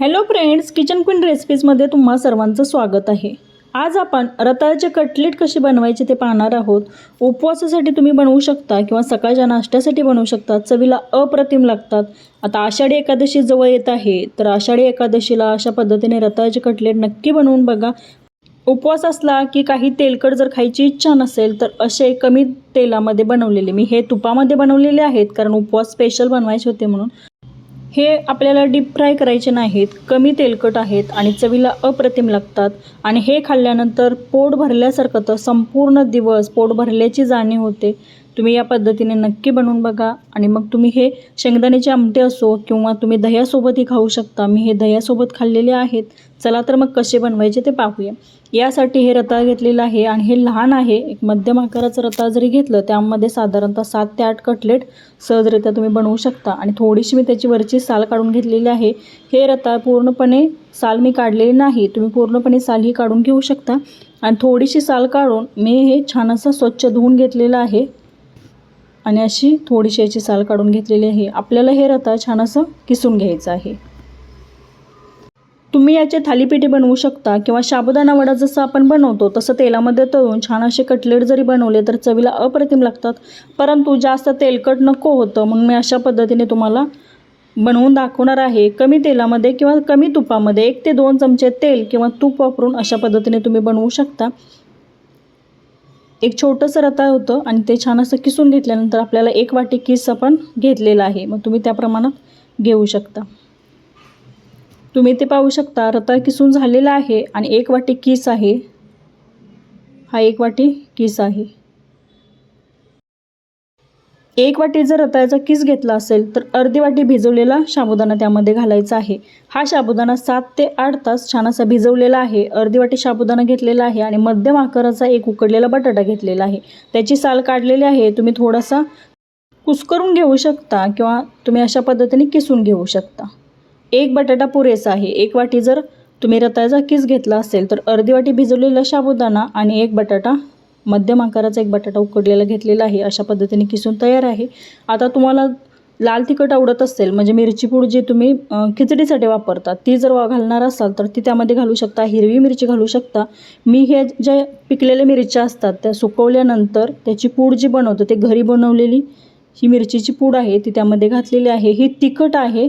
Hello friends kitchen queen रेसिपीजमध्ये तुम्हा सर्वांचं स्वागत आहे. आज आपण रताळ्याचे कटलेट कसे बनवायचे ते पाहणार आहोत. उपवासासाठी तुम्ही बनवू शकता किंवा सकाळच्या नाश्त्यासाठी बनवू शकता. चवीला अप्रतिम लागतात. आता आषाढी एकादशी जवळ येत आहे तर आषाढी एकादशीला अशा पद्धतीने रताळ्याचे कटलेट नक्की बनवून बघा. उपवास असला की काही तेलकट जर खायची इच्छा नसेल तर असे कमी तेलामध्ये बनवलेले. मी हे तुपामध्ये बनवलेले आहेत कारण उपवास स्पेशल बनवायचे होते म्हणून. हे आपल्याला डीप फ्राय करायचे नाहीत. कमी तेलकट आहेत आणि चवीला अप्रतिम लागतात. आणि हे खाल्ल्यानंतर पोट भरल्यासारखं तर संपूर्ण दिवस पोट भरल्याची जाणीव होते. तुम्ही या पद्धतीने नक्की बनवून बघा आणि मग तुम्ही हे शेंगदाण्याचे आमटे असो किंवा तुम्ही दह्यासोबतही खाऊ शकता. मी हे दह्यासोबत खाल्लेले आहेत. चला तर मग कसे बनवायचे ते पाहूया. यासाठी हे रताळ घेतलेलं आहे आणि हे लहान आहे. एक मध्यम आकाराचं रताळ जरी घेतलं त्यामध्ये साधारणतः सात ते आठ कटलेट सहजरित्या तुम्ही बनवू शकता. आणि थोडीशी मी त्याची वरची साल काढून घेतलेली आहे. हे रताळ पूर्णपणे साल मी काढलेली नाही. तुम्ही पूर्णपणे साल ही काढून घेऊ शकता. आणि थोडीशी साल काढून मी हे छान असं स्वच्छ धुवून घेतलेलं आहे. आणि अशी थोडीशी याची साल काढून घेतलेली आहे. आपल्याला हे रता छान असं किसून घ्यायचं आहे. तुम्ही याचे थालीपीठे बनवू शकता किंवा साबुदाणा वडा जसं आपण बनवतो तसं तेलामध्ये तळून छान असे कटलेट जरी बनवले तर चवीला अप्रतिम लागतात. परंतु जास्त तेलकट नको होतं म्हणून मी अशा पद्धतीने तुम्हाला बनवून दाखवणार आहे. कमी तेलामध्ये किंवा कमी तुपामध्ये एक ते दोन चमचे तेल किंवा तूप वापरून अशा पद्धतीने तुम्ही बनवू शकता. एक छोटंसं रताळ होतं आणि ते छान असं किसून घेतल्यानंतर आपल्याला एक वाटी किस आपण घेतलेला आहे. मग तुम्ही त्या प्रमाणात घेऊ शकता. तुम्ही ते पाहू शकता रताळ किसून झालेला आहे आणि एक वाटी किस आहे. हा एक वाटी किस आहे. एक वाटी जर रताळ्याचा किस घेतला असेल तर अर्धी वाटी भिजवलेला साबुदाणा त्यामध्ये घालायचा आहे. हा साबुदाणा सात ते आठ तास छान असा भिजवलेला आहे. अर्धी वाटी साबुदाणा घेतलेला आहे आणि मध्यम आकाराचा एक उकडलेला बटाटा घेतलेला आहे. त्याची साल काढलेली आहे. तुम्ही थोडासा कुस्करून घेऊ शकता किंवा तुम्ही अशा पद्धतीने किसून घेऊ शकता. एक बटाटा पुरेसा आहे. एक वाटी जर तुम्ही रताळ्याचा किस घेतला असेल तर अर्धी वाटी भिजवलेला साबुदाणा आणि एक बटाटा मध्यम आकाराचा एक बटाटा उकडलेला घेतलेला आहे. अशा पद्धतीने किसून तयार आहे. आता तुम्हाला लाल तिखट आवडत असेल म्हणजे मिरची पूड जी तुम्ही खिचडीसाठी वापरता ती जर वा- घालणार असाल तर ती त्यामध्ये घालू शकता हिरवी मिरची घालू शकता. मी हे ज्या पिकलेल्या मिरच्या असतात त्या सुकवल्यानंतर त्याची पूड जी बनवतो ते घरी बनवलेली ही मिरचीची पूड आहे ती त्यामध्ये घातलेली आहे. ही तिखट आहे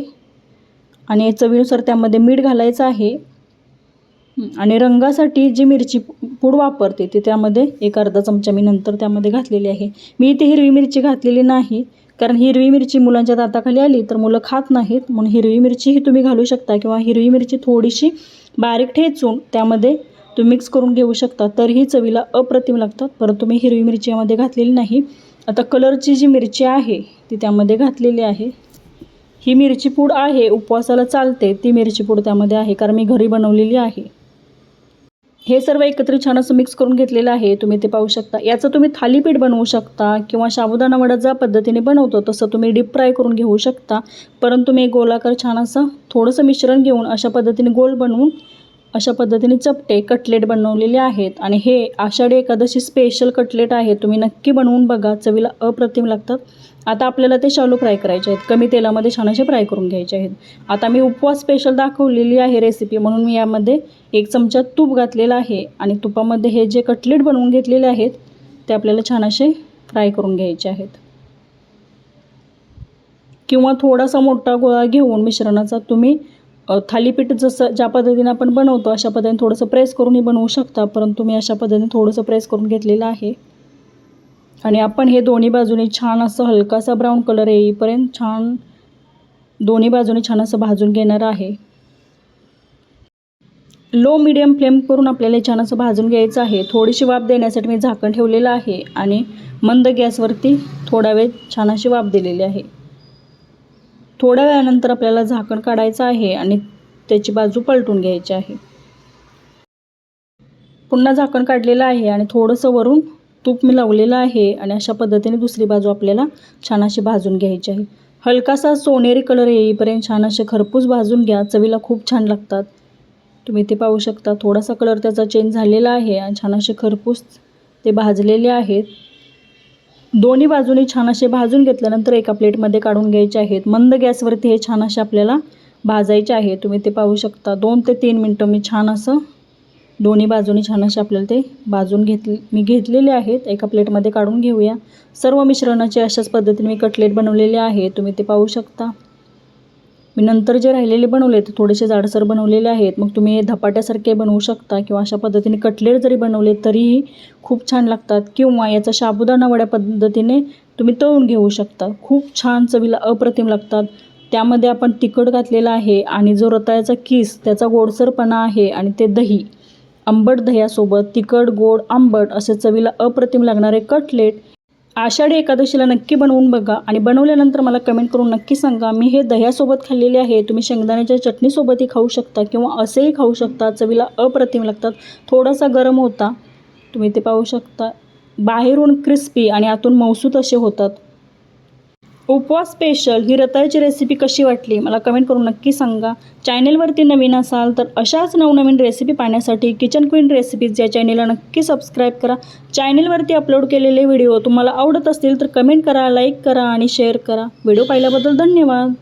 आणि चवीनुसार त्यामध्ये मीठ घालायचं आहे. आणि रंगासाठी जी मिरची पूड वापरते ती त्यामध्ये एक अर्धा चमचा मी नंतर त्यामध्ये घातलेली आहे. मी इथे हिरवी मिरची घातलेली नाही कारण हिरवी मिरची मुलांच्या दाताखाली आली तर मुलं खात नाहीत. म्हणून हिरवी मिरची ही तुम्ही घालू शकता किंवा हिरवी मिरची थोडीशी बारीक ठेचून त्यामध्ये तुम्ही मिक्स करून घेऊ शकता. तरीही चवीला अप्रतिम लागतात. परंतु मी हिरवी मिरची यामध्ये घातलेली नाही. आता कलरची जी मिरची आहे ती त्यामध्ये घातलेली आहे. ही मिरची पूड आहे उपवासाला चालते. ती मिरची पूड त्यामध्ये आहे कारण मी घरी बनवलेली आहे. हे सर्व एकत्र छान असं मिक्स करून घेतलेलं आहे. तुम्ही ते पाहू शकता. याचं तुम्ही थालीपीठ बनवू शकता किंवा साबुदाणा वडा ज्या पद्धतीने बनवतो तसं तुम्ही डीप फ्राय करून घेऊ शकता. परंतु मी गोलाकार छान असं थोडंसं मिश्रण घेऊन अशा पद्धतीने गोल बनवून अशा पद्धतीने चपटे कटलेट बनवलेले आहेत आणि हे आषाढी एकादशी स्पेशल कटलेट आहे. तुम्ही नक्की बनवून बघा. चवीला अप्रतिम लागतात. आता आपल्याला ते शालू फ्राय करायचे आहेत. कमी तेलामध्ये छान असे फ्राय करून घ्यायचे आहेत. आता मी उपवास स्पेशल दाखवलेली आहे रेसिपी म्हणून मी यामध्ये एक चमचा तूप घातलेला आहे आणि तुपामध्ये हे जे कटलेट बनवून घेतलेले आहेत ते आपल्याला छान असे फ्राय करून घ्यायचे आहेत. किंवा थोडासा मोठा गोळा घेऊन मिश्रणाचा तुम्ही थालीपीठ जसं ज्या पद्धतीने आपण बनवतो अशा पद्धतीने थोडंसं प्रेस करूनही बनवू शकता परंतु मी अशा पद्धतीने थोडंसं प्रेस करून घेतलेलं आहे. आणि आपण हे दोन्ही बाजूने छान असं हलकासा ब्राऊन कलर येईपर्यंत छान दोन्ही बाजूने छान असं भाजून घेणार आहे. लो मिडियम फ्लेम करून आपल्याला छान असं भाजून घ्यायचं आहे. थोडीशी वाफ देण्यासाठी मी झाकण ठेवलेलं आहे आणि मंद गॅसवरती थोडा वेळ छान अशी वाफ दिलेली आहे. थोड्या वेळानंतर आपल्याला झाकण काढायचं आहे आणि त्याची बाजू पलटून घ्यायची आहे. पुन्हा झाकण काढलेलं आहे आणि थोडंसं वरून तूप मी लावलेलं आहे आणि अशा पद्धतीने दुसरी बाजू आपल्याला छान अशी भाजून घ्यायची आहे. हलकासा सोनेरी कलर येईपर्यंत छान असे खरपूस भाजून घ्या. चवीला खूप छान लागतात. तुम्ही ते पाहू शकता. थोडासा कलर त्याचा चेंज झालेला आहे आणि छान असे खरपूस ते भाजलेले आहेत. दोन्ही बाजूने छान असे भाजून घेतल्यानंतर एका प्लेटमध्ये काढून घ्यायचे आहेत. मंद गॅसवरती हे छान असे आपल्याला भाजायचे आहे. तुम्ही ते पाहू शकता. दोन ते तीन मिनटं मी छान असं दोन्ही बाजूनी छान असे आपल्याला ते भाजून घेतले मी घेतलेले आहेत. एका प्लेटमध्ये काढून घेऊया. सर्व मिश्रणाचे अशाच पद्धतीने मी कटलेट बनवलेले आहे. तुम्ही ते पाहू शकता. मी नंतर जे राहिलेले बनवले ते थोडेसे जाडसर बनवलेले आहेत. मग तुम्ही धपाट्यासारखे बनवू शकता किंवा अशा पद्धतीने कटलेट जरी बनवले तरीही खूप छान लागतात किंवा याचा शाबुदाना वड्या पद्धतीने तुम्ही तळून घेऊ शकता. खूप छान चवीला अप्रतिम लागतात. त्यामध्ये आपण तिखट घातलेलं आहे आणि जो रताळ्याचा किस त्याचा गोडसरपणा आहे आणि ते दही आंबट दह्यासोबत तिखट गोड आंबट असे चवीला अप्रतिम लागणारे कटलेट आषाढी एकादशीला नक्की बनवून बघा आणि बनवल्यानंतर मला कमेंट करून नक्की सांगा. मी हे दह्यासोबत खाल्लेले आहे. तुम्ही शेंगदाण्याच्या चटणीसोबतही खाऊ शकता किंवा असेही खाऊ शकता. चवीला अप्रतिम लागतात. थोडासा गरम होता. तुम्ही ते पाहू शकता. बाहेरून क्रिस्पी आणि आतून मौसूत असे होतात. उपवास स्पेशल ही रताळ्याची रेसिपी कशी वाटली? मला कमेंट करून नक्की सांगा. चॅनेलवरती नवीन असाल तर अशाच नवनवीन रेसिपी पाहण्यासाठी किचन क्वीन रेसिपीज या चॅनेलला नक्की सबस्क्राईब करा. चॅनेलवरती अपलोड केलेले व्हिडिओ तुम्हाला आवडत असतील तर कमेंट करा लाईक करा आणि शेअर करा. व्हिडिओ पाहिल्याबद्दल धन्यवाद.